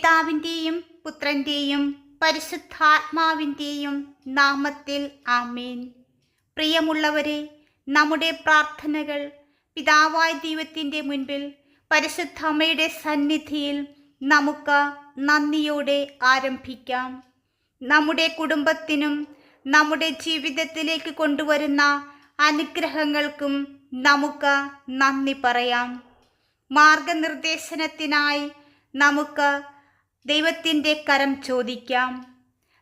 പിതാവിന്റെയും പുത്രന്റെയും പരിശുദ്ധാത്മാവിന്റെയും നാമത്തിൽ ആമേൻ. പ്രിയമുള്ളവരെ നമ്മുടെ പ്രാർത്ഥനകൾ പിതാവായ ദൈവത്തിന്റെ മുൻപിൽ പരിശുദ്ധമ്മയുടെ സന്നിധിയിൽ നമുക്ക് നന്ദിയോടെ ആരംഭിക്കാം. നമ്മുടെ കുടുംബത്തിനും നമ്മുടെ ജീവിതത്തിലേക്ക് കൊണ്ടുവരുന്ന അനുഗ്രഹങ്ങൾക്കും നമുക്ക് നന്ദി പറയാം. മാർഗനിർദ്ദേശനത്തിനായി നമുക്ക് ദൈവത്തിന്റെ കരം ചോദിക്കാം.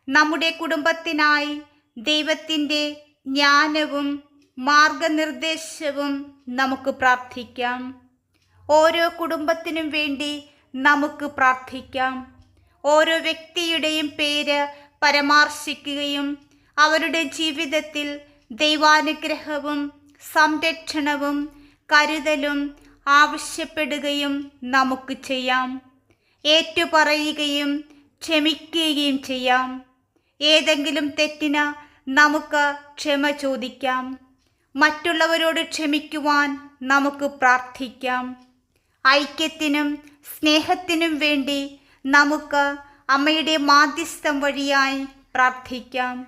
നമ്മുടെ കുടുംബത്തിനായി ദൈവത്തിന്റെ ജ്ഞാനവും മാർഗനിർദ്ദേശവും നമുക്ക് പ്രാർത്ഥിക്കാം. ഓരോ കുടുംബത്തിനും വേണ്ടി നമുക്ക് പ്രാർത്ഥിക്കാം. ഓരോ വ്യക്തിയുടെയും പേര് പരാമർശിക്കുകയും അവരുടെ ജീവിതത്തിൽ ദൈവാനുഗ്രഹവും സംരക്ഷണവും കരുതലും ആവശ്യപ്പെടുകയും നമുക്ക് ചെയ്യാം. ഏറ്റുപറയുകയും ക്ഷമിക്കുകയും ചെയ്യാം. ഏതെങ്കിലും തെറ്റിന് നമുക്ക് ക്ഷമ ചോദിക്കാം. മറ്റുള്ളവരോട് ക്ഷമിക്കുവാൻ നമുക്ക് പ്രാർത്ഥിക്കാം. ഐക്യത്തിനും സ്നേഹത്തിനും വേണ്ടി നമുക്ക് അമ്മയുടെ മാധ്യസ്ഥം വഴിയായി പ്രാർത്ഥിക്കാം.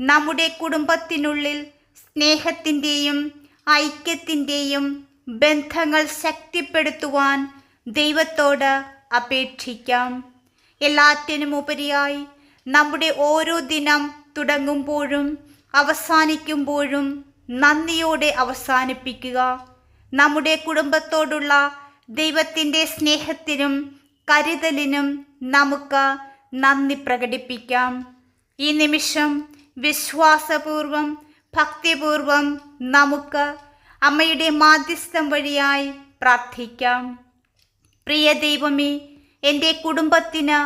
നമ്മുടെ കുടുംബത്തിനുള്ളിൽ സ്നേഹത്തിന്റെയും ഐക്യത്തിന്റെയും ബന്ധങ്ങൾ ശക്തിപ്പെടുത്തുവാൻ ദൈവത്തോട് അപേക്ഷിക്കാം. എല്ലാറ്റിനും ഉപരിയായി നമ്മുടെ ഓരോ ദിനം തുടങ്ങുമ്പോഴും അവസാനിക്കുമ്പോഴും നന്ദിയോടെ അവസാനിപ്പിക്കുക. നമ്മുടെ കുടുംബത്തോടുള്ള ദൈവത്തിന്റെ സ്നേഹത്തിനും കരുതലിനും നമുക്ക് നന്ദി പ്രകടിപ്പിക്കാം. ഈ നിമിഷം വിശ്വാസപൂർവം ഭക്തിപൂർവം നമുക്ക് അമ്മയുടെ മാധ്യസ്ഥം വഴിയായി പ്രാർത്ഥിക്കാം. പ്രിയ ദൈവമേ എന്റെ കുടുംബത്തിന്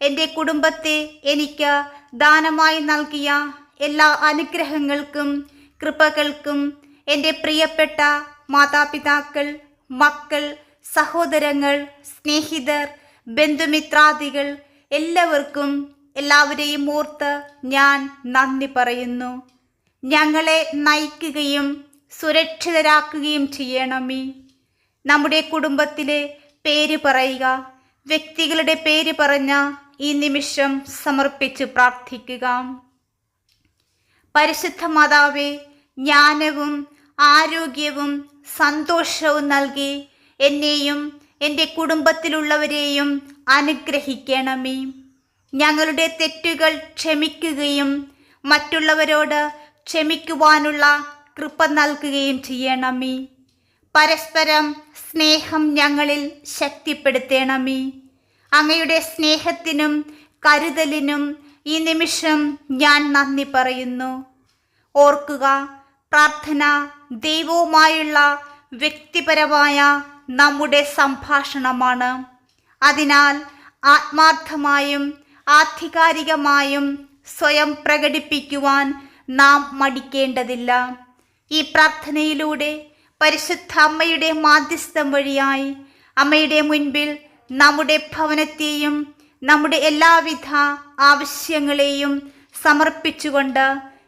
എന്റെ കുടുംബത്തെ എനിക്ക് ദാനമായി നൽകിയ എല്ലാ അനുഗ്രഹങ്ങൾക്കും കൃപകൾക്കും എന്റെ പ്രിയപ്പെട്ട മാതാപിതാക്കൾ മക്കൾ സഹോദരങ്ങൾ സ്നേഹിതർ ബന്ധുമിത്രാദികൾ എല്ലാവർക്കും എല്ലാവരെയും ഓർത്ത് ഞാൻ നന്ദി പറയുന്നു. ഞങ്ങളെ നയിക്കുകയും സുരക്ഷിതരാക്കുകയും ചെയ്യണമേ. നമ്മുടെ കുടുംബത്തിലെ പേര് പറയുക. വ്യക്തികളുടെ പേര് പറഞ്ഞ ഈ നിമിഷം സമർപ്പിച്ച് പ്രാർത്ഥിക്കുക. പരിശുദ്ധ മാതാവെ ജ്ഞാനവും ആരോഗ്യവും സന്തോഷവും നൽകി എന്നെയും എന്റെ കുടുംബത്തിലുള്ളവരെയും അനുഗ്രഹിക്കണമേ. ഞങ്ങളുടെ തെറ്റുകൾ ക്ഷമിക്കുകയും മറ്റുള്ളവരോട് ക്ഷമിക്കുവാനുള്ള കൃപ നൽകുകയും ചെയ്യണമേ. പരസ്പരം സ്നേഹം ഞങ്ങളിൽ ശക്തിപ്പെടുത്തേണമേ. അങ്ങയുടെ സ്നേഹത്തിനും കരുതലിനും ഈ നിമിഷം ഞാൻ നന്ദി പറയുന്നു. ഓർക്കുക പ്രാർത്ഥന ദൈവവുമായുള്ള വ്യക്തിപരമായ നമ്മുടെ സംഭാഷണമാണ്. അതിനാൽ ആത്മാർത്ഥമായും ആധികാരികമായും സ്വയം പ്രകടിപ്പിക്കുവാൻ നാം മടിക്കേണ്ടതില്ല. ഈ പ്രാർത്ഥനയിലൂടെ പരിശുദ്ധ അമ്മയുടെ മാധ്യസ്ഥം വഴിയായി അമ്മയുടെ മുൻപിൽ നമ്മുടെ ഭവനത്തെയും നമ്മുടെ എല്ലാവിധ ആവശ്യങ്ങളെയും സമർപ്പിച്ചുകൊണ്ട്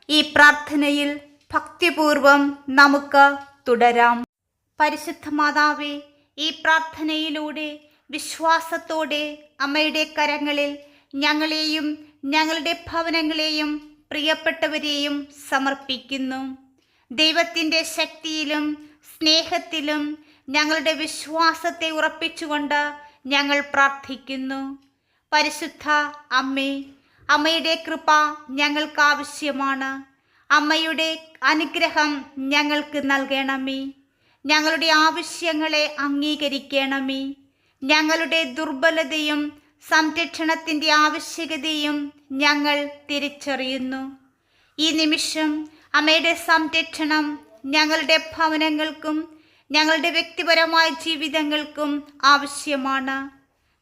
ഈ പ്രാർത്ഥനയിൽ ഭക്തിപൂർവം നമുക്ക് തുടരാം. പരിശുദ്ധ മാതാവേ ഈ പ്രാർത്ഥനയിലൂടെ വിശ്വാസത്തോടെ അമ്മയുടെ കരങ്ങളിൽ ഞങ്ങളെയും ഞങ്ങളുടെ ഭവനങ്ങളെയും പ്രിയപ്പെട്ടവരെയും സമർപ്പിക്കുന്നു. ദൈവത്തിന്റെ ശക്തിയിലും സ്നേഹത്തിലും ഞങ്ങളുടെ വിശ്വാസത്തെ ഉറപ്പിച്ചുകൊണ്ട് ഞങ്ങൾ പ്രാർത്ഥിക്കുന്നു. പരിശുദ്ധ അമ്മേ അമ്മയുടെ കൃപ ഞങ്ങൾക്ക് ആവശ്യമാണ്. അമ്മയുടെ അനുഗ്രഹം ഞങ്ങൾക്ക് നൽകണമേ. ഞങ്ങളുടെ ആവശ്യങ്ങളെ അംഗീകരിക്കണമേ. ഞങ്ങളുടെ ദുർബലതയും സംരക്ഷണത്തിന്റെ ആവശ്യകതയും ഞങ്ങൾ തിരിച്ചറിയുന്നു. ഈ നിമിഷം അമ്മയുടെ സംരക്ഷണം ഞങ്ങളുടെ ഭവനങ്ങൾക്കും ഞങ്ങളുടെ വ്യക്തിപരമായ ജീവിതങ്ങൾക്കും ആവശ്യമാണ്.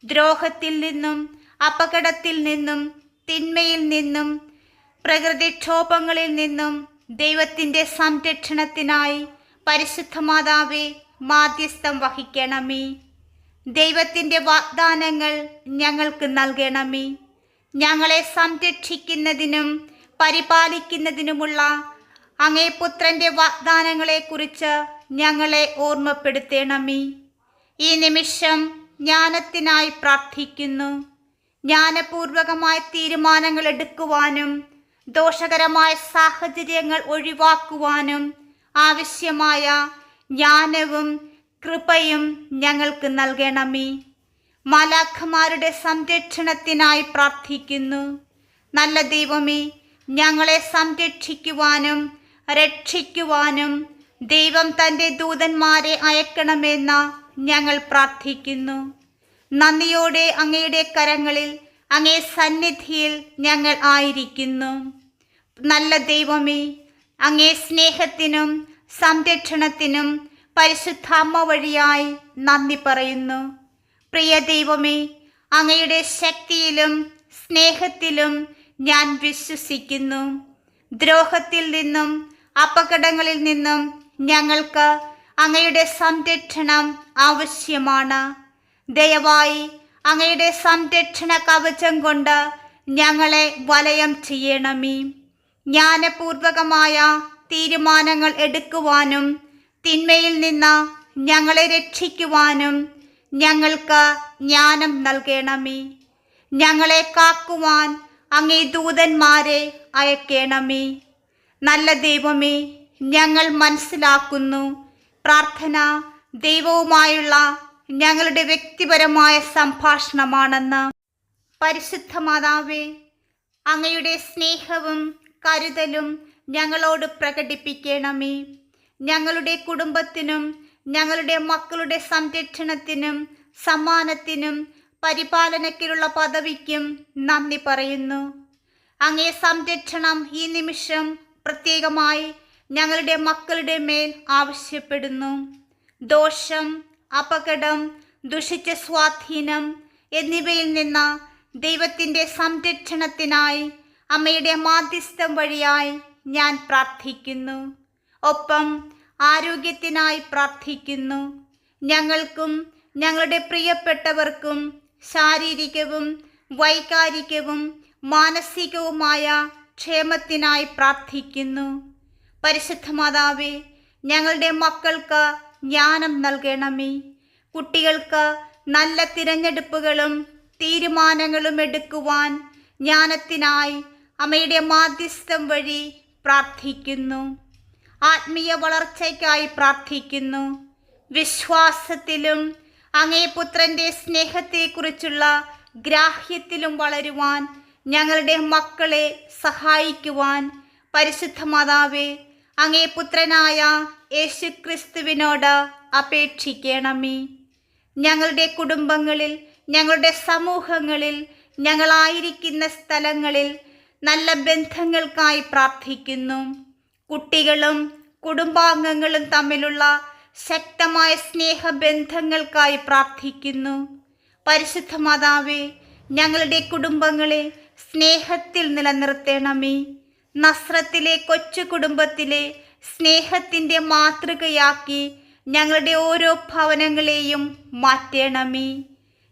ദ്രോഹത്തിൽ നിന്നും അപകടത്തിൽ നിന്നും തിന്മയിൽ നിന്നും പ്രകൃതിക്ഷോഭങ്ങളിൽ നിന്നും ദൈവത്തിന്റെ സംരക്ഷണത്തിനായി പരിശുദ്ധ മാതാവെ മാധ്യസ്ഥം വഹിക്കണമേ. ദൈവത്തിന്റെ വാഗ്ദാനങ്ങൾ ഞങ്ങൾക്ക് നൽകണമേ. ഞങ്ങളെ സംരക്ഷിക്കുന്നതിനും പരിപാലിക്കുന്നതിനുമുള്ള അങ്ങേ പുത്രന്റെ വാഗ്ദാനങ്ങളെക്കുറിച്ച് ഞങ്ങളെ ഓർമ്മപ്പെടുത്തേണമേ. ഈ നിമിഷം ജ്ഞാനത്തിനായി പ്രാർത്ഥിക്കുന്നു. ജ്ഞാനപൂർവകമായ തീരുമാനങ്ങൾ എടുക്കുവാനും ദോഷകരമായ സാഹചര്യങ്ങൾ ഒഴിവാക്കുവാനും ആവശ്യമായ ജ്ഞാനവും കൃപയും ഞങ്ങൾക്ക് നൽകണമേ. മാലാഖമാരുടെ സംരക്ഷണത്തിനായി പ്രാർത്ഥിക്കുന്നു. നല്ല ദൈവമേ ഞങ്ങളെ സംരക്ഷിക്കുവാനും രക്ഷിക്കുവാനും ദൈവം തന്റെ ദൂതന്മാരെ അയക്കണമെന്ന് ഞങ്ങൾ പ്രാർത്ഥിക്കുന്നു. നന്ദിയോടെ അങ്ങയുടെ കരങ്ങളിൽ അങ്ങേ സന്നിധിയിൽ ഞങ്ങൾ ആയിരിക്കുന്നു. നല്ല ദൈവമേ അങ്ങേ സ്നേഹത്തിനും സംരക്ഷണത്തിനും പരിശുദ്ധാമ്മ വഴിയായി നന്ദി പറയുന്നു. പ്രിയ ദൈവമേ അങ്ങയുടെ ശക്തിയിലും സ്നേഹത്തിലും ഞാൻ വിശ്വസിക്കുന്നു. ദ്രോഹത്തിൽ നിന്നും അപകടങ്ങളിൽ നിന്നും ഞങ്ങൾക്ക് അങ്ങയുടെ സംരക്ഷണം ആവശ്യമാണ്. ദയവായി അങ്ങയുടെ സംരക്ഷണ കവചം കൊണ്ട് ഞങ്ങളെ വലയം ചെയ്യണമേ. ജ്ഞാനപൂർവകമായ തീരുമാനങ്ങൾ എടുക്കുവാനും തിന്മയിൽ നിന്ന് ഞങ്ങളെ രക്ഷിക്കുവാനും ഞങ്ങൾക്ക് ജ്ഞാനം നൽകണമേ. ഞങ്ങളെ കാക്കുവാൻ അങ്ങേ ദൂതന്മാരെ അയക്കണമേ. നല്ല ദൈവമേ ഞങ്ങൾ മനസ്സിലാക്കുന്നു. പ്രാർത്ഥന ദൈവവുമായുള്ള ഞങ്ങളുടെ വ്യക്തിപരമായ സംഭാഷണമാണെന്ന്. പരിശുദ്ധ മാതാവേ അങ്ങയുടെ സ്നേഹവും കരുതലും ഞങ്ങളോട് പ്രകടിപ്പിക്കണമേ. ഞങ്ങളുടെ കുടുംബത്തിനും ഞങ്ങളുടെ മക്കളുടെ സംരക്ഷണത്തിനും സമ്മാനത്തിനും പരിപാലനത്തിലുള്ള പദവിക്കും നന്ദി പറയുന്നു. അങ്ങേ സംരക്ഷണം ഈ നിമിഷം പ്രത്യേകമായി ഞങ്ങളുടെ മക്കളുടെ മേൽ ആവശ്യപ്പെടുന്നു. ദോഷം അപകടം ദുഷിച്ച സ്വാധീനം എന്നിവയിൽ നിന്ന് ദൈവത്തിന്റെ സംരക്ഷണത്തിനായി അമ്മയുടെ മാധ്യസ്ഥം വഴിയായി ഞാൻ പ്രാർത്ഥിക്കുന്നു. ഒപ്പം ആരോഗ്യത്തിനായി പ്രാർത്ഥിക്കുന്നു. ഞങ്ങൾക്കും ഞങ്ങളുടെ പ്രിയപ്പെട്ടവർക്കും ശാരീരികവും വൈകാരികവും മാനസികവുമായ ക്ഷേമത്തിനായി പ്രാർത്ഥിക്കുന്നു. പരിശുദ്ധ മാതാവേ ഞങ്ങളുടെ മക്കൾക്ക് ജ്ഞാനം നൽകണമേ. കുട്ടികൾക്ക് നല്ല തിരഞ്ഞെടുപ്പുകളും തീരുമാനങ്ങളും എടുക്കുവാൻ ജ്ഞാനത്തിനായി അമ്മയുടെ മാധ്യസ്ഥം വഴി പ്രാർത്ഥിക്കുന്നു. ആത്മീയ വളർച്ചയ്ക്കായി പ്രാർത്ഥിക്കുന്നു. വിശ്വാസത്തിലും അങ്ങേ പുത്രന്റെ സ്നേഹത്തെക്കുറിച്ചുള്ള ഗ്രാഹ്യത്തിലും വളരുവാൻ ഞങ്ങളുടെ മക്കളെ സഹായിക്കുവാൻ പരിശുദ്ധ മാതാവേ അങ്ങേ പുത്രനായ യേശു ക്രിസ്തുവിനോട് അപേക്ഷിക്കണമേ. ഞങ്ങളുടെ കുടുംബങ്ങളിൽ ഞങ്ങളുടെ സമൂഹങ്ങളിൽ ഞങ്ങളായിരിക്കുന്ന സ്ഥലങ്ങളിൽ നല്ല ബന്ധങ്ങൾക്കായി പ്രാർത്ഥിക്കുന്നു. കുട്ടികളും കുടുംബാംഗങ്ങളും തമ്മിലുള്ള ശക്തമായ സ്നേഹബന്ധങ്ങൾക്കായി പ്രാർത്ഥിക്കുന്നു. പരിശുദ്ധ മാതാവേ ഞങ്ങളുടെ കുടുംബങ്ങളെ സ്നേഹത്തിൽ നിലനിർത്തേണമേ. നസ്രത്തിലെ കൊച്ചു കുടുംബത്തിലെ സ്നേഹത്തിന്റെ മാതൃകയാക്കി ഞങ്ങളുടെ ഓരോ ഭവനങ്ങളെയും മാറ്റണമേ.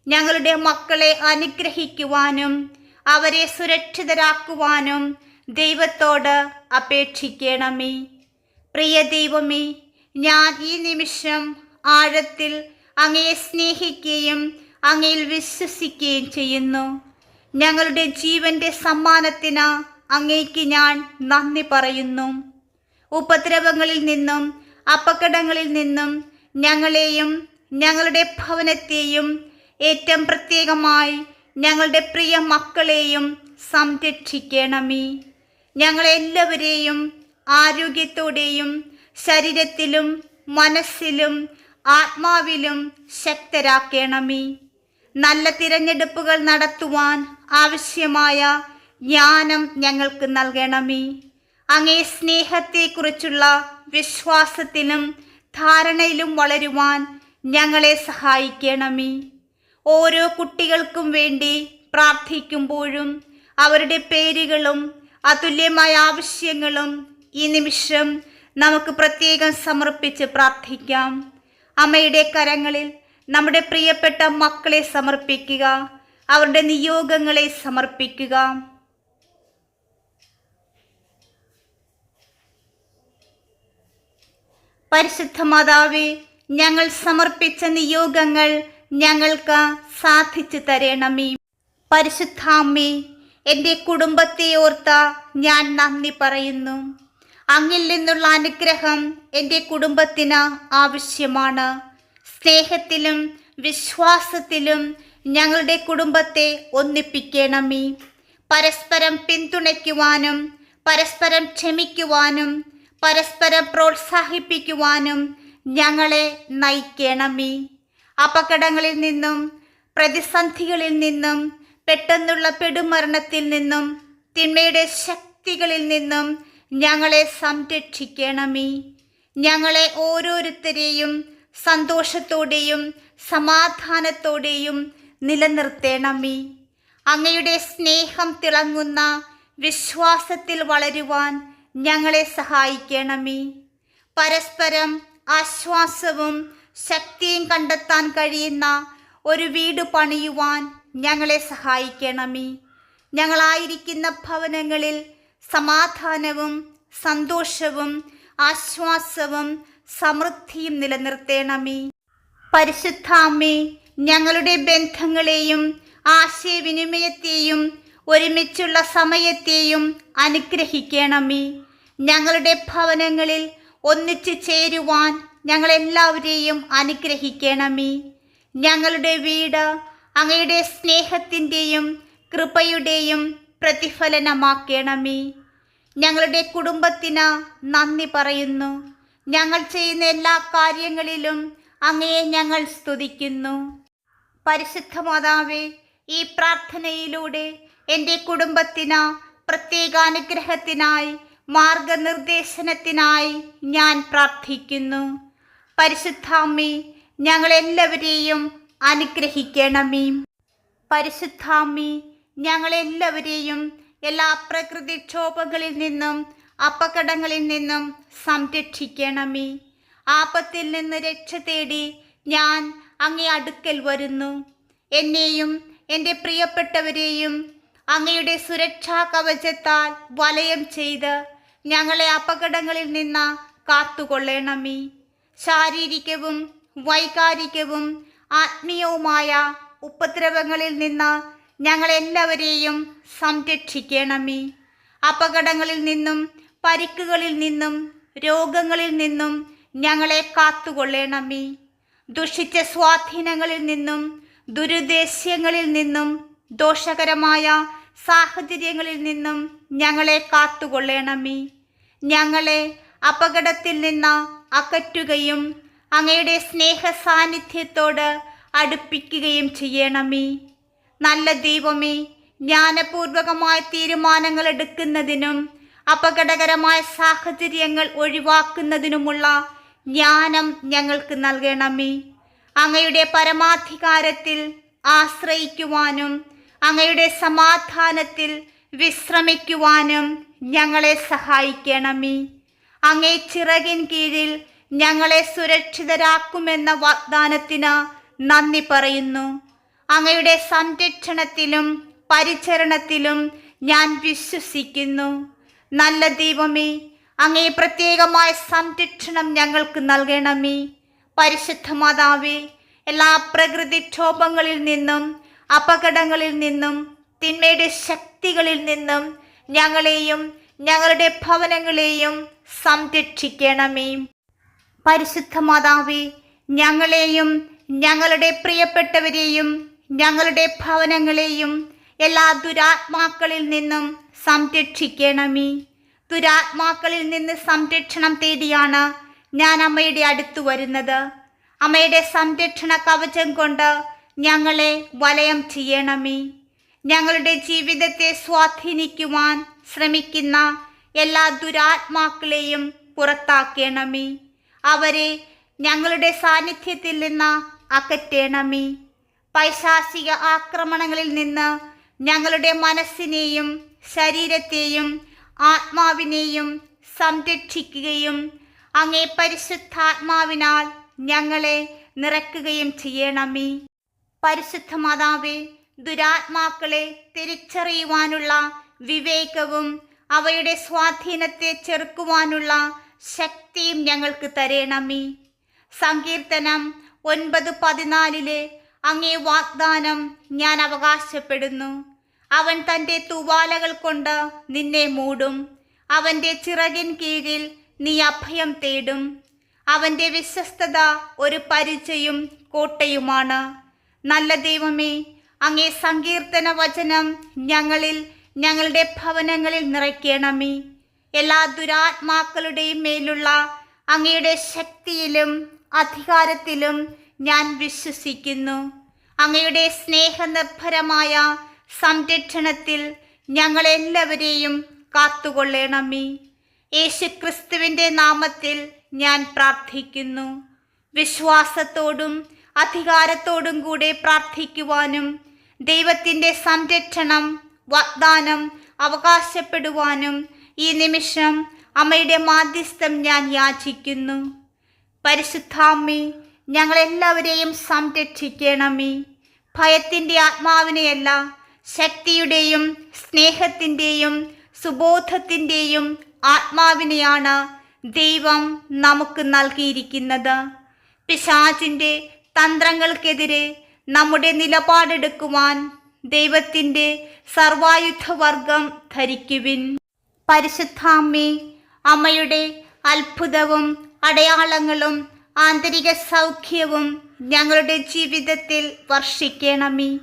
ഞങ്ങളുടെ മക്കളെ അനുഗ്രഹിക്കുവാനും അവരെ സുരക്ഷിതരാക്കുവാനും ദൈവത്തോട് അപേക്ഷിക്കണമേ. പ്രിയ ദൈവമേ ഞാൻ ഈ നിമിഷം ആഴത്തിൽ അങ്ങയെ സ്നേഹിക്കുകയും അങ്ങയിൽ വിശ്വസിക്കുകയും ചെയ്യുന്നു. ഞങ്ങളുടെ ജീവന്റെ സമ്മാനത്തിന് അങ്ങേക്ക് ഞാൻ നന്ദി പറയുന്നു. ഉപദ്രവങ്ങളിൽ നിന്നും അപകടങ്ങളിൽ നിന്നും ഞങ്ങളെയും ഞങ്ങളുടെ ഭവനത്തെയും ഏറ്റവും പ്രത്യേകമായി ഞങ്ങളുടെ പ്രിയ മക്കളെയും സംരക്ഷിക്കണമേ. ഞങ്ങളെല്ലാവരെയും ആരോഗ്യത്തോടെയും ശരീരത്തിലും മനസ്സിലും ആത്മാവിലും ശക്തരാക്കണമേ. നല്ല തിരഞ്ഞെടുപ്പുകൾ നടത്തുവാൻ ആവശ്യമായ ജ്ഞാനം ഞങ്ങൾക്ക് നൽകണമേ. അങ്ങേ സ്നേഹത്തെക്കുറിച്ചുള്ള വിശ്വാസത്തിലും ധാരണയിലും വളരുവാൻ ഞങ്ങളെ സഹായിക്കണമേ. ഓരോ കുട്ടികൾക്കും വേണ്ടി പ്രാർത്ഥിക്കുമ്പോഴും അവരുടെ പേരുകളും അതുല്യമായ ആവശ്യങ്ങളും ഈ നിമിഷം നമുക്ക് പ്രത്യേകം സമർപ്പിച്ച് പ്രാർത്ഥിക്കാം. അമ്മയുടെ കരങ്ങളിൽ നമ്മുടെ പ്രിയപ്പെട്ട മക്കളെ സമർപ്പിക്കുക അവരുടെ നിയോഗങ്ങളെ സമർപ്പിക്കുക. പരിശുദ്ധ മാതാവേ ഞങ്ങൾ സമർപ്പിച്ച നിയോഗങ്ങൾ ഞങ്ങൾക്ക് സാധിച്ചു തരണമേ. പരിശുദ്ധാമ്മേ എന്റെ കുടുംബത്തെ ഓർത്ത ഞാൻ നന്ദി പറയുന്നു. അങ്ങിൽ നിന്നുള്ള അനുഗ്രഹം എന്റെ കുടുംബത്തിന് ആവശ്യമാണ്. സ്നേഹത്തിലും വിശ്വാസത്തിലും ഞങ്ങളുടെ കുടുംബത്തെ ഒന്നിപ്പിക്കണമേ. പരസ്പരം പിന്തുണയ്ക്കുവാനും പരസ്പരം ക്ഷമിക്കുവാനും പരസ്പരം പ്രോത്സാഹിപ്പിക്കുവാനും ഞങ്ങളെ നയിക്കണമേ. അപകടങ്ങളിൽ നിന്നും പ്രതിസന്ധികളിൽ നിന്നും പെട്ടെന്നുള്ള പെടുമരണത്തിൽ നിന്നും തിന്മയുടെ ശക്തികളിൽ നിന്നും ഞങ്ങളെ സംരക്ഷിക്കണമേ. ഞങ്ങളെ ഓരോരുത്തരെയും സന്തോഷത്തോടെയും സമാധാനത്തോടെയും നിലനിർത്തേണമേ. അങ്ങയുടെ സ്നേഹം തിളങ്ങുന്ന വിശ്വാസത്തിൽ വളരുവാൻ ഞങ്ങളെ സഹായിക്കണമേ. പരസ്പരം ആശ്വാസവും ശക്തിയും കണ്ടെത്താൻ കഴിയുന്ന ഒരു വീട് പണിയുവാൻ ഞങ്ങളെ സഹായിക്കണമേ. ഞങ്ങളായിരിക്കുന്ന ഭവനങ്ങളിൽ സമാധാനവും സന്തോഷവും ആശ്വാസവും സമൃദ്ധിയും നിലനിർത്തേണമേ. പരിശുദ്ധാമ്മേ ഞങ്ങളുടെ ബന്ധങ്ങളെയും ആശയവിനിമയത്തെയും ഒരുമിച്ചുള്ള സമയത്തെയും അനുഗ്രഹിക്കണമേ. ഞങ്ങളുടെ ഭവനങ്ങളിൽ ഒന്നിച്ചു ചേരുവാൻ ഞങ്ങളെല്ലാവരെയും അനുഗ്രഹിക്കണമേ. ഞങ്ങളുടെ വീട് അങ്ങയുടെ സ്നേഹത്തിന്റെയും കൃപയുടെയും പ്രതിഫലനമാക്കണമേ. ഞങ്ങളുടെ കുടുംബത്തിന് നന്ദി പറയുന്നു. ഞങ്ങൾ ചെയ്യുന്ന എല്ലാ കാര്യങ്ങളിലും അങ്ങയെ ഞങ്ങൾ സ്തുതിക്കുന്നു. പരിശുദ്ധ മാതാവേ ഈ പ്രാർത്ഥനയിലൂടെ എന്റെ കുടുംബത്തിന് പ്രത്യേക അനുഗ്രഹത്തിനായി മാർഗനിർദ്ദേശനത്തിനായി ഞാൻ പ്രാർത്ഥിക്കുന്നു. പരിശുദ്ധാമ്മേ ഞങ്ങളെല്ലാവരെയും അനുഗ്രഹിക്കണമേ. പരിശുദ്ധാമ്മേ ഞങ്ങളെല്ലാവരെയും എല്ലാ പ്രകൃതിക്ഷോഭങ്ങളിൽ നിന്നും അപകടങ്ങളിൽ നിന്നും സംരക്ഷിക്കണമേ. ആപത്തിൽ നിന്ന് രക്ഷ തേടി ഞാൻ അങ്ങേ അടുക്കൽ വരുന്നു. എന്നെയും എന്റെ പ്രിയപ്പെട്ടവരെയും അങ്ങയുടെ സുരക്ഷാ കവചത്താൽ വലയം ചെയ്ത് ഞങ്ങളെ അപകടങ്ങളിൽ നിന്ന് കാത്തുകൊള്ളണമേ. ശാരീരികവും വൈകാരികവും ആത്മീയവുമായ ഉപദ്രവങ്ങളിൽ നിന്ന് ഞങ്ങളെല്ലാവരെയും സംരക്ഷിക്കണമേ. അപകടങ്ങളിൽ നിന്നും പരിക്കുകളിൽ നിന്നും രോഗങ്ങളിൽ നിന്നും ഞങ്ങളെ കാത്തുകൊള്ളേണമേ. ദുഷിച്ച സ്വാധീനങ്ങളിൽ നിന്നും ദുരുദ്ദേശ്യങ്ങളിൽ നിന്നും ദോഷകരമായ സാഹചര്യങ്ങളിൽ നിന്നും ഞങ്ങളെ കാത്തുകൊള്ളേണമേ. ഞങ്ങളെ അപകടത്തിൽ നിന്ന് അകറ്റുകയും അങ്ങയുടെ സ്നേഹ സാന്നിധ്യത്തോട് അടുപ്പിക്കുകയും ചെയ്യണമേ. നല്ല ദൈവമേ ജ്ഞാനപൂർവകമായ തീരുമാനങ്ങൾ എടുക്കുന്നതിനും അപകടകരമായ സാഹചര്യങ്ങൾ ഒഴിവാക്കുന്നതിനുമുള്ള ജ്ഞാനം ഞങ്ങൾക്ക് നൽകണമേ. അങ്ങയുടെ പരമാധികാരത്തിൽ ആശ്രയിക്കുവാനും അങ്ങയുടെ സമാധാനത്തിൽ വിശ്രമിക്കുവാനും ഞങ്ങളെ സഹായിക്കണമേ. അങ്ങേ ചിറകിൻ കീഴിൽ ഞങ്ങളെ സുരക്ഷിതരാക്കുമെന്ന വാഗ്ദാനത്തിന് നന്ദി പറയുന്നു. അങ്ങയുടെ സംരക്ഷണത്തിലും പരിചരണത്തിലും ഞാൻ വിശ്വസിക്കുന്നു. നല്ല ദൈവമേ അങ്ങേ പ്രത്യേകമായ സംരക്ഷണം ഞങ്ങൾക്ക് നൽകണമേ. പരിശുദ്ധ മാതാവേ എല്ലാ പ്രകൃതിക്ഷോഭങ്ങളിൽ നിന്നും അപകടങ്ങളിൽ നിന്നും തിന്മയുടെ ശക്തികളിൽ നിന്നും ഞങ്ങളെയും ഞങ്ങളുടെ ഭവനങ്ങളെയും സംരക്ഷിക്കണമേ. പരിശുദ്ധ മാതാവേ ഞങ്ങളെയും ഞങ്ങളുടെ പ്രിയപ്പെട്ടവരെയും ഞങ്ങളുടെ ഭവനങ്ങളെയും എല്ലാ ദുരാത്മാക്കളിൽ നിന്നും സംരക്ഷിക്കണമേ. ദുരാത്മാക്കളിൽ നിന്ന് സംരക്ഷണം തേടിയാണ് ഞാൻ അമ്മയുടെ അടുത്ത് വരുന്നത്. അമ്മയുടെ സംരക്ഷണ കവചം കൊണ്ട് ഞങ്ങളെ വലയം ചെയ്യണമേ. ഞങ്ങളുടെ ജീവിതത്തെ സ്വാധീനിക്കുവാൻ ശ്രമിക്കുന്ന എല്ലാ ദുരാത്മാക്കളെയും പുറത്താക്കണമേ. അവരെ ഞങ്ങളുടെ സാന്നിധ്യത്തിൽ നിന്ന് അകറ്റണമേ. പൈശാസിക ആക്രമണങ്ങളിൽ നിന്ന് ഞങ്ങളുടെ മനസ്സിനെയും ശരീരത്തെയും ആത്മാവിനെയും സംരക്ഷിക്കുകയും അങ്ങേ പരിശുദ്ധാത്മാവിനാൽ ഞങ്ങളെ നിറയ്ക്കുകയും ചെയ്യണമേ. പരിശുദ്ധ മാതാവേ ദുരാത്മാക്കളെ തിരിച്ചറിയുവാനുള്ള വിവേകവും അവയുടെ സ്വാധീനത്തെ ചെറുക്കുവാനുള്ള ശക്തിയും ഞങ്ങൾക്ക് തരണമേ. സങ്കീർത്തനം ഒൻപത് പതിനാലിലെ അങ്ങേ വാഗ്ദാനം ഞാൻ അവകാശപ്പെടുന്നു. അവൻ തന്റെ തൂവാലകൾ കൊണ്ട് നിന്നെ മൂടും. അവന്റെ ചിറകിൻ കീഴിൽ നീ അഭയം തേടും. അവന്റെ വിശ്വസ്തത ഒരു പരിചയും കോട്ടയുമാണ്. നല്ല ദൈവമേ അങ്ങേ സങ്കീർത്തന വചനം ഞങ്ങളിൽ ഞങ്ങളുടെ ഭവനങ്ങളിൽ നിറയ്ക്കണമേ. എല്ലാ ദുരാത്മാക്കളുടെയും മേലുള്ള അങ്ങയുടെ ശക്തിയിലും അധികാരത്തിലും ഞാൻ വിശ്വസിക്കുന്നു. അങ്ങയുടെ സ്നേഹനിർഭരമായ സംരക്ഷണത്തിൽ ഞങ്ങളെല്ലാവരെയും കാത്തുകൊള്ളണമേ. യേശുക്രിസ്തുവിന്റെ നാമത്തിൽ ഞാൻ പ്രാർത്ഥിക്കുന്നു. വിശ്വാസത്തോടും അധികാരത്തോടും കൂടെ പ്രാർത്ഥിക്കുവാനും ദൈവത്തിന്റെ സംരക്ഷണം വാഗ്ദാനം അവകാശപ്പെടുവാനും ഈ നിമിഷം അമ്മയുടെ മാധ്യസ്ഥം ഞാൻ യാചിക്കുന്നു. പരിശുദ്ധാമ്മേ ഞങ്ങളെല്ലാവരെയും സംരക്ഷിക്കണമേ. ഭയത്തിന്റെ ആത്മാവിനെയല്ല ശക്തിയുടെയും സ്നേഹത്തിന്റെയും സുബോധത്തിന്റെയും ആത്മാവിനെയാണ് ദൈവം നമുക്ക് നൽകിയിരിക്കുന്നത്. പിശാചിന്റെ തന്ത്രങ്ങൾക്കെതിരെ നമ്മുടെ നിലപാടെടുക്കുവാൻ ദൈവത്തിന്റെ സർവായുധവർഗം ധരിക്കുവിൻ. പരിശുദ്ധാമ്മേ അമ്മയുടെ അത്ഭുതവും അടയാളങ്ങളും ആന്തരിക സൗഖ്യവും ഞങ്ങളുടെ ജീവിതത്തിൽ വർഷിക്കണമേ.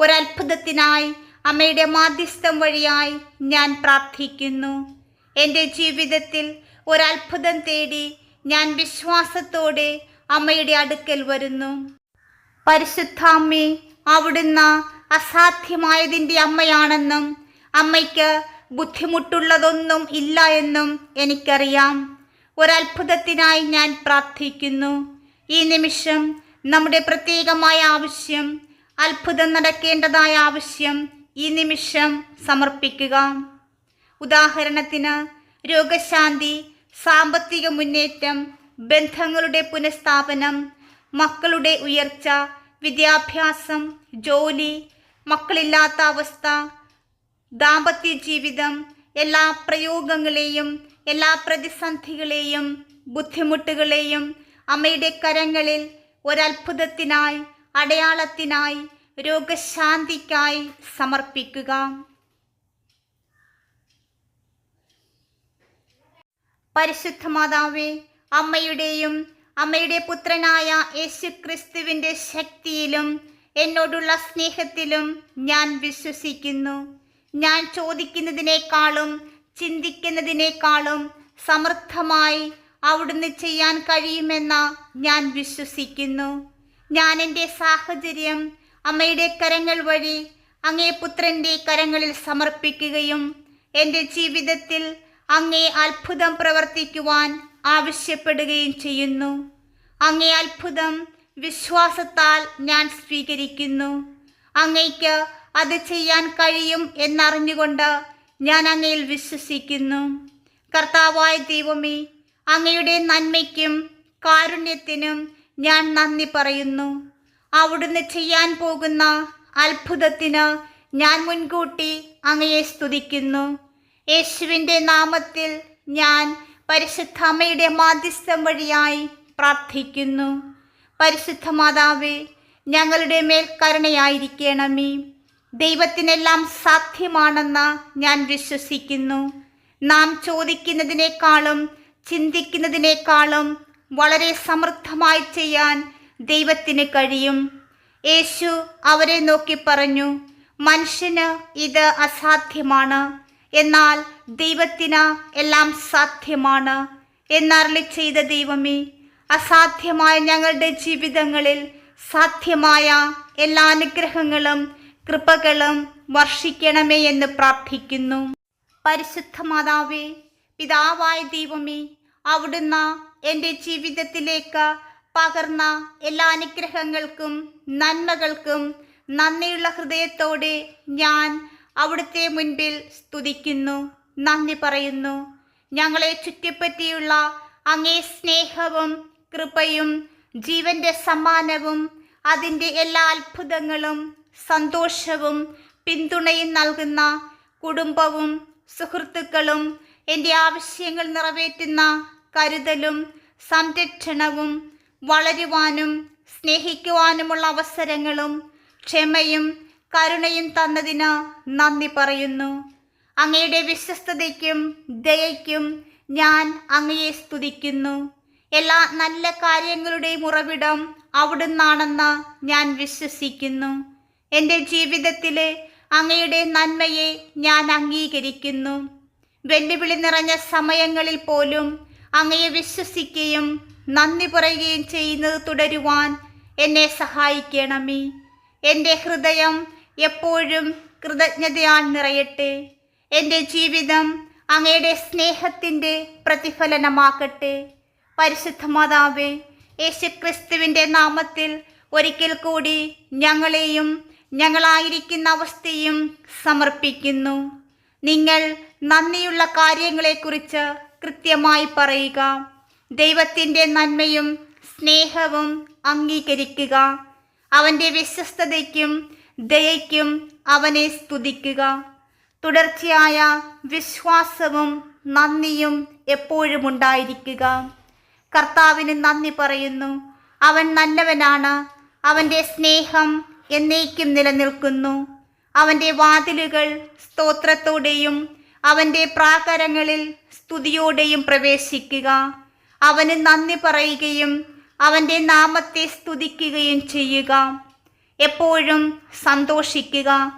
ഒരത്ഭുതത്തിനായി അമ്മയുടെ മാധ്യസ്ഥം വഴിയായി ഞാൻ പ്രാർത്ഥിക്കുന്നു. എന്റെ ജീവിതത്തിൽ ഒരത്ഭുതം തേടി ഞാൻ വിശ്വാസത്തോടെ അമ്മയുടെ അടുക്കൽ വരുന്നു. പരിശുദ്ധാമ്മേ അവിടുന്ന് അസാധ്യമായതിന്റെ അമ്മയാണെന്നും അമ്മയ്ക്ക് ബുദ്ധിമുട്ടുള്ളതൊന്നും ഇല്ല എന്നും എനിക്കറിയാം. ഒരത്ഭുതത്തിനായി ഞാൻ പ്രാർത്ഥിക്കുന്നു. ഈ നിമിഷം നമ്മുടെ പ്രത്യേകമായ ആവശ്യം അത്ഭുതം നടക്കേണ്ടതായ ആവശ്യം ഈ നിമിഷം സമർപ്പിക്കുക. ഉദാഹരണത്തിന് രോഗശാന്തി സാമ്പത്തിക മുന്നേറ്റം ബന്ധങ്ങളുടെ പുനഃസ്ഥാപനം മക്കളുടെ ഉയർച്ച വിദ്യാഭ്യാസം ജോലി മക്കളില്ലാത്ത അവസ്ഥ ദാമ്പത്യ ജീവിതം എല്ലാ പ്രയോഗങ്ങളെയും എല്ലാ പ്രതിസന്ധികളെയും ബുദ്ധിമുട്ടുകളെയും അമ്മയുടെ കരങ്ങളിൽ ഒരത്ഭുതത്തിനായി അടയാളത്തിനായി രോഗശാന്തിക്കായി സമർപ്പിക്കുക. പരിശുദ്ധ മാതാവേ അമ്മയുടെയും അമ്മയുടെ പുത്രനായ യേശു ക്രിസ്തുവിന്റെ ശക്തിയിലും എന്നോടുള്ള സ്നേഹത്തിലും ഞാൻ വിശ്വസിക്കുന്നു. ഞാൻ ചോദിക്കുന്നതിനേക്കാളും ചിന്തിക്കുന്നതിനേക്കാളും സമർത്ഥമായി അവിടുന്ന് ചെയ്യാൻ കഴിയുമെന്ന് ഞാൻ വിശ്വസിക്കുന്നു. ഞാൻ എന്റെ സാഹചര്യം അമ്മയുടെ കരങ്ങൾ വഴി അങ്ങേ പുത്രന്റെ കരങ്ങളിൽ സമർപ്പിക്കുകയും എന്റെ ജീവിതത്തിൽ അങ്ങേ അത്ഭുതം പ്രവർത്തിക്കുവാൻ ആവശ്യപ്പെടുകയും ചെയ്യുന്നു. അങ്ങേ അത്ഭുതം വിശ്വാസത്താൽ ഞാൻ സ്വീകരിക്കുന്നു. അങ്ങയ്ക്ക് അത് ചെയ്യാൻ കഴിയും എന്നറിഞ്ഞുകൊണ്ട് ഞാൻ അങ്ങയിൽ വിശ്വസിക്കുന്നു. കർത്താവായ ദൈവമേ അങ്ങയുടെ നന്മയ്ക്കും കാരുണ്യത്തിനും ഞാൻ നന്ദി പറയുന്നു. അവിടുന്ന് ചെയ്യാൻ പോകുന്ന അത്ഭുതത്തിന് ഞാൻ മുൻകൂട്ടി അങ്ങയെ സ്തുതിക്കുന്നു. യേശുവിന്റെ നാമത്തിൽ ഞാൻ പരിശുദ്ധ അമ്മയുടെ മാധ്യസ്ഥം വഴിയായി പ്രാർത്ഥിക്കുന്നു. പരിശുദ്ധ മാതാവേ ഞങ്ങളുടെ മേൽ കരുണയായിരിക്കണമേ. ദൈവത്തിനെല്ലാം സാധ്യമാണെന്ന് ഞാൻ വിശ്വസിക്കുന്നു. നാം ചോദിക്കുന്നതിനേക്കാളും ചിന്തിക്കുന്നതിനേക്കാളും വളരെ സമൃദ്ധമായി ചെയ്യാൻ ദൈവത്തിന് കഴിയും. യേശു അവരെ നോക്കി പറഞ്ഞു മനുഷ്യന് ഇത് അസാധ്യമാണ്. എന്നാൽ ദൈവത്തിന് എല്ലാം സാധ്യമാണ് എന്നറിളി ചെയ്ത ദൈവമേ അസാധ്യമായ ഞങ്ങളുടെ ജീവിതങ്ങളിൽ സാധ്യമായ എല്ലാ അനുഗ്രഹങ്ങളും കൃപകളും വർഷിക്കണമേ എന്ന് പ്രാർത്ഥിക്കുന്നു. പരിശുദ്ധ മാതാവേ പിതാവായ ദൈവമേ അവിടുന്ന് എന്റെ ജീവിതത്തിലേക്ക് പകർന്ന എല്ലാ അനുഗ്രഹങ്ങൾക്കും നന്മകൾക്കും നന്ദിയുള്ള ഹൃദയത്തോടെ ഞാൻ അവിടുത്തെ മുൻപിൽ സ്തുതിക്കുന്നു നന്ദി പറയുന്നു. ഞങ്ങളെ ചുറ്റിപ്പറ്റിയുള്ള അങ്ങേ സ്നേഹവും കൃപയും ജീവന്റെ സമ്മാനവും അതിന്റെ എല്ലാ അത്ഭുതങ്ങളും സന്തോഷവും പിന്തുണയും നൽകുന്ന കുടുംബവും സുഹൃത്തുക്കളും എന്റെ ആവശ്യങ്ങൾ നിറവേറ്റുന്ന കരുതലും സംരക്ഷണവും വളരുവാനും സ്നേഹിക്കുവാനുമുള്ള അവസരങ്ങളും ക്ഷമയും കരുണയും തന്നതിന് നന്ദി പറയുന്നു. അങ്ങയുടെ വിശ്വസ്തതയ്ക്കും ദയയ്ക്കും ഞാൻ അങ്ങയെ സ്തുതിക്കുന്നു. എല്ലാ നല്ല കാര്യങ്ങളുടെയും ഉറവിടം അവിടുന്നാണെന്ന് ഞാൻ വിശ്വസിക്കുന്നു. എന്റെ ജീവിതത്തിലെ അങ്ങയുടെ നന്മയെ ഞാൻ അംഗീകരിക്കുന്നു. വെല്ലുവിളി നിറഞ്ഞ സമയങ്ങളിൽ പോലും അങ്ങയെ വിശ്വസിക്കുകയും നന്ദി പറയുകയും ചെയ്യുന്നത് തുടരുവാൻ എന്നെ സഹായിക്കണമേ. എന്റെ ഹൃദയം എപ്പോഴും കൃതജ്ഞതയാൽ നിറയട്ടെ. എന്റെ ജീവിതം അങ്ങയുടെ സ്നേഹത്തിന്റെ പ്രതിഫലനമാക്കട്ടെ പരിശുദ്ധ മാതാവേ യേശുക്രിസ്തുവിന്റെ നാമത്തിൽ ഒരിക്കൽ കൂടി ഞങ്ങളെയും ഞങ്ങളായിരിക്കുന്ന അവസ്ഥയും സമർപ്പിക്കുന്നു. നിങ്ങൾ നന്ദിയുള്ള കാര്യങ്ങളെക്കുറിച്ച് കൃത്യമായി പറയുക. ദൈവത്തിന്റെ നന്മയും സ്നേഹവും അംഗീകരിക്കുക. അവന്റെ വിശ്വസ്തതയ്ക്കും ദയയ്ക്കും അവനെ സ്തുതിക്കുക. തുടർച്ചയായ വിശ്വാസവും നന്ദിയും എപ്പോഴും ഉണ്ടായിരിക്കുക കർത്താവിന് നന്ദി പറയുന്നു. അവൻ നല്ലവനാണ്. അവന്റെ സ്നേഹം എന്നേക്കും നിലനിൽക്കുന്നു. അവന്റെ വാതിലുകൾ സ്തോത്രത്തോടെയും അവന്റെ പ്രാകാരങ്ങളിൽ സ്തുതിയോടെയും പ്രവേശിക്കുക. അവന് നന്ദി പറയുകയും അവന്റെ നാമത്തെ സ്തുതിക്കുകയും ചെയ്യുക. എപ്പോഴും സന്തോഷിക്കുക.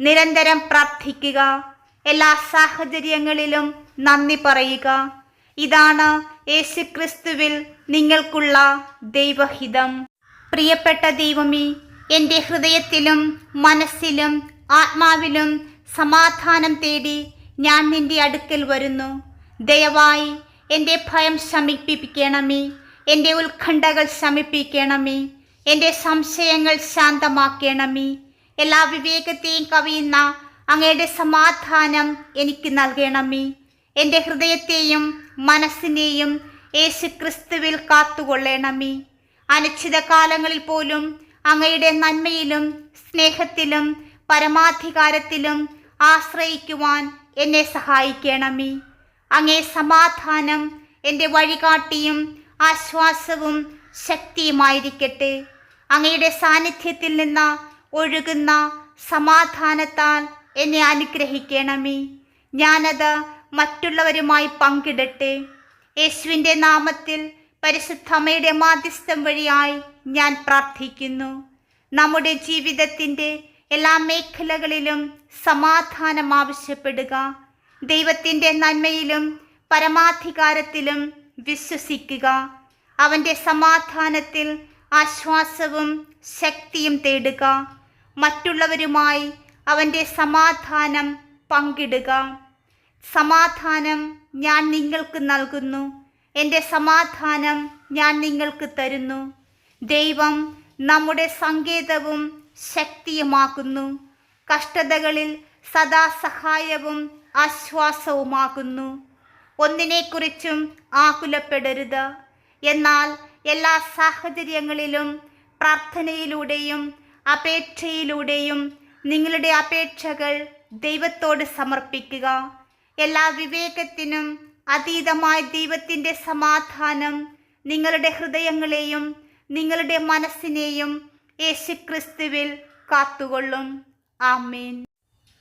നിരന്തരം പ്രാർത്ഥിക്കുക. എല്ലാ സാഹചര്യങ്ങളിലും നന്ദി പറയുക. ഇതാണ് യേശുക്രിസ്തുവിൽ നിങ്ങൾക്കുള്ള ദൈവഹിതം. പ്രിയപ്പെട്ട ദൈവമേ എന്റെ ഹൃദയത്തിലും മനസ്സിലും ആത്മാവിലും സമാധാനം തേടി ഞാൻ നിന്റെ അടുക്കൽ വരുന്നു. ദയവായി എന്റെ ഭയം ശമിപ്പിക്കണമേ എന്റെ ഉത്കണ്ഠകൾ ശമിപ്പിക്കണമേ. എന്റെ സംശയങ്ങൾ ശാന്തമാക്കണമേ. എല്ലാ വിവേകത്തെയും കവിയുന്ന അങ്ങയുടെ സമാധാനം എനിക്ക് നൽകണമേ. എന്റെ ഹൃദയത്തെയും മനസ്സിനെയും യേശു ക്രിസ്തുവിൽ കാത്തുകൊള്ളണമേ. അനിശ്ചിത കാലങ്ങളിൽ പോലും അങ്ങയുടെ നന്മയിലും സ്നേഹത്തിലും പരമാധികാരത്തിലും ആശ്രയിക്കുവാൻ എന്നെ സഹായിക്കണമേ. അങ്ങേ സമാധാനം എന്റെ വഴികാട്ടിയും ആശ്വാസവും ശക്തിയുമായിരിക്കട്ടെ. അങ്ങയുടെ സാന്നിധ്യത്തിൽ നിന്ന് ഒഴുകുന്ന സമാധാനത്താൽ എന്നെ അനുഗ്രഹിക്കണമേ. ഞാനത് മറ്റുള്ളവരുമായി പങ്കിടട്ടെ. യേശുവിന്റെ നാമത്തിൽ പരിശുദ്ധമ്മയുടെ മാധ്യസ്ഥം വഴിയായി ഞാൻ പ്രാർത്ഥിക്കുന്നു. നമ്മുടെ ജീവിതത്തിന്റെ എല്ലാ മേഖലകളിലും സമാധാനം ആവശ്യപ്പെടുക. ദൈവത്തിന്റെ നന്മയിലും പരമാധികാരത്തിലും വിശ്വസിക്കുക. അവന്റെ സമാധാനത്തിൽ ആശ്വാസവും ശക്തിയും തേടുക. മറ്റുള്ളവരുമായി അവന്റെ സമാധാനം പങ്കിടുക. സമാധാനം ഞാൻ നിങ്ങൾക്ക് നൽകുന്നു. എന്റെ സമാധാനം ഞാൻ നിങ്ങൾക്ക് തരുന്നു. ദൈവം നമ്മുടെ സങ്കേതവും ശക്തിയുമാക്കുന്നു. കഷ്ടതകളിൽ സദാ സഹായവും ആശ്വാസവുമാകുന്നു ഒന്നിനെക്കുറിച്ചും ആകുലപ്പെടരുത്. എന്നാൽ എല്ലാ സാഹചര്യങ്ങളിലും പ്രാർത്ഥനയിലൂടെയും അപേക്ഷയിലൂടെയും നിങ്ങളുടെ അപേക്ഷകൾ ദൈവത്തോട് സമർപ്പിക്കുക. എല്ലാ വിവേകത്തിനും അതീതമായ ദൈവത്തിന്റെ സമാധാനം നിങ്ങളുടെ ഹൃദയങ്ങളെയും നിങ്ങളുടെ മനസ്സിനെയും യേശുക്രിസ്തുവിൽ കാത്തുകൊള്ളും. ആമീൻ.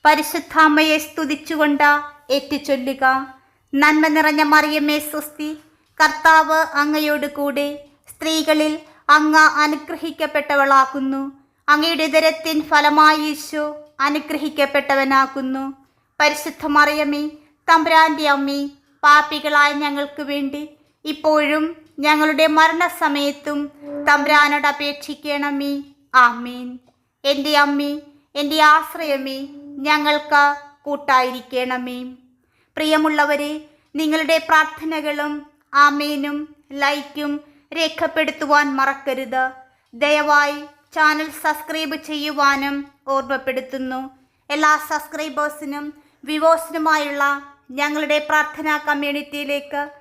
പരിശുദ്ധാമ്മയെ സ്തുതിച്ചുകൊണ്ട് ഏറ്റുചൊല്ലുക. നന്മ നിറഞ്ഞ മറിയമ്മേ സ്വസ്തി. കർത്താവ് അങ്ങയോട് കൂടെ സ്ത്രീകളിൽ അങ്ങ അനുഗ്രഹിക്കപ്പെട്ടവളാക്കുന്നു അങ്ങയുടെ ദരത്തിൻ ഫലമായി ഈശോ അനുഗ്രഹിക്കപ്പെട്ടവനാക്കുന്നു പരിശുദ്ധ മറിയമ്മേ തമ്പുരാന്റെ അമ്മി പാപ്പികളായ ഞങ്ങൾക്ക് വേണ്ടി ഇപ്പോഴും ഞങ്ങളുടെ മരണസമയത്തും തമ്പ്രാനോട് അപേക്ഷിക്കണമേ. ആമീൻ. എന്റെ അമ്മേ എന്റെ ആശ്രയമേ ഞങ്ങൾക്ക് കൂട്ടായിരിക്കണമേ. പ്രിയമുള്ളവരെ നിങ്ങളുടെ പ്രാർത്ഥനകളും ആമീനും ലൈക്കും രേഖപ്പെടുത്തുവാൻ മറക്കരുത്. ദയവായി ചാനൽ സബ്സ്ക്രൈബ് ചെയ്യുവാനും ഓർമ്മപ്പെടുത്തുന്നു. എല്ലാ സബ്സ്ക്രൈബേഴ്സിനും വിവോസിനുമായുള്ള ഞങ്ങളുടെ പ്രാർത്ഥനാ കമ്മ്യൂണിറ്റിയിലേക്ക്